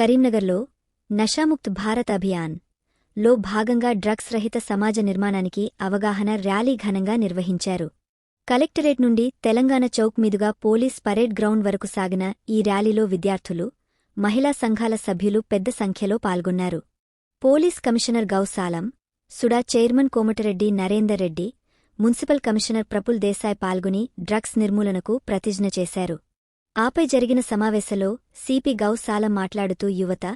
కరీంనగర్లో నషాముక్త్ భారత్ అభియాన్లో భాగంగా డ్రగ్స్ రహిత సమాజ నిర్మాణానికి అవగాహన ర్యాలీ ఘనంగా నిర్వహించారు. కలెక్టరేట్ నుండి తెలంగాణ చౌక్ మీదుగా పోలీస్ పరేడ్ గ్రౌండ్ వరకు సాగిన ఈ ర్యాలీలో విద్యార్థులు మహిళా సంఘాల సభ్యులు పెద్ద సంఖ్యలో పాల్గొన్నారు. Police commissioner Gousalam SUDA chairman Komatireddy Narender Reddy municipal commissioner Praful Desai పాల్గొని డ్రగ్స్ నిర్మూలనకు ప్రతిజ్ఞ చేశారు. ఆపై జరిగిన సమావేశంలో సిపి గౌసాల మాట్లాడుతూ యువత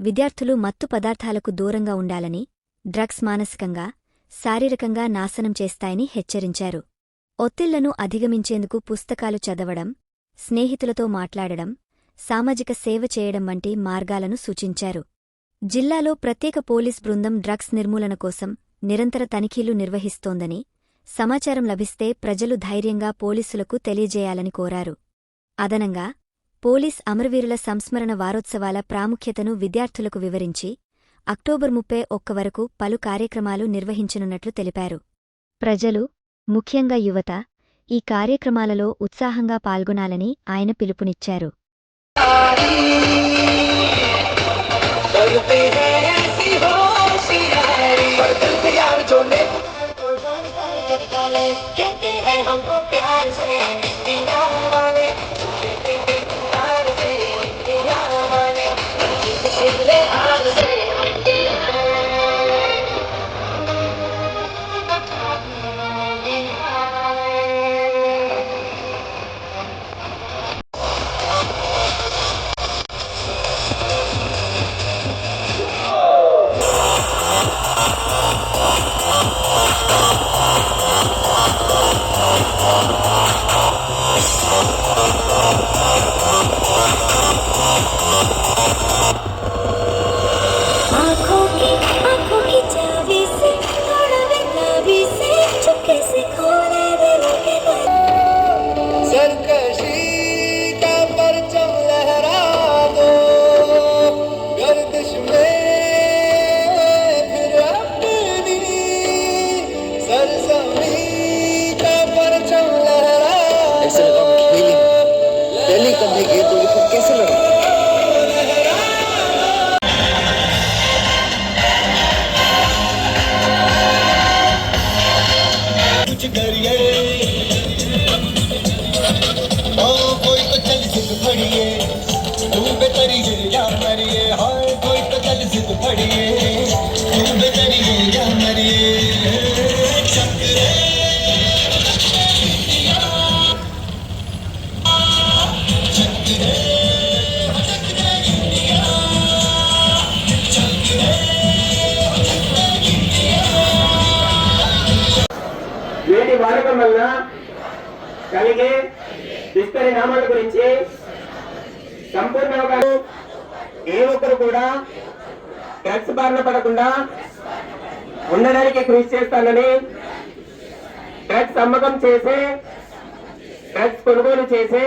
విద్యార్థులు మత్తు పదార్థాలకు దూరంగా ఉండాలని డ్రగ్స్ మానసికంగా శారీరకంగా నాశనం చేస్తాయని హెచ్చరించారు. ఒత్తిళ్ళను అధిగమించేందుకు పుస్తకాలు చదవడం స్నేహితులతో మాట్లాడడం సామాజిక సేవ చేయడం వంటి మార్గాలను సూచించారు. జిల్లాలో ప్రత్యేక పోలీస్ బృందం డ్రగ్స్ నిర్మూలన కోసం నిరంతర తనిఖీలు నిర్వహిస్తోందని సమాచారం లభిస్తే ప్రజలు ధైర్యంగా పోలీసులకు తెలియజేయాలని కోరారు. అదనంగా పోలీస్ అమరవీరుల సంస్మరణ వారోత్సవాల ప్రాముఖ్యతను విద్యార్థులకు వివరించి అక్టోబర్ ముప్పై ఒక్క వరకు పలు కార్యక్రమాలు నిర్వహించనున్నట్లు తెలిపారు ప్రజలు ముఖ్యంగా యువత ఈ కార్యక్రమాలలో ఉత్సాహంగా పాల్గొనాలని ఆయన పిలుపునిచ్చారు करते हैं ऐसी होशियारी पर दिल पे यार जो ले कहते हैं हमको प्यार से दीना वाले Thank करने गए तो ये फिर कैसे लड़ेंगे कुछ करिए వాడకం వలన కలిగే దుష్పరిణామాల గురించి సంపూర్ణ అవగాహన ఏ ఒక్కరు కూడా డ్రగ్స్ బారిన పడకుండా ఉండడానికి కృషి చేస్తానని డ్రగ్స్ అమ్మకం చేసే డ్రగ్స్ కొనుగోలు చేసే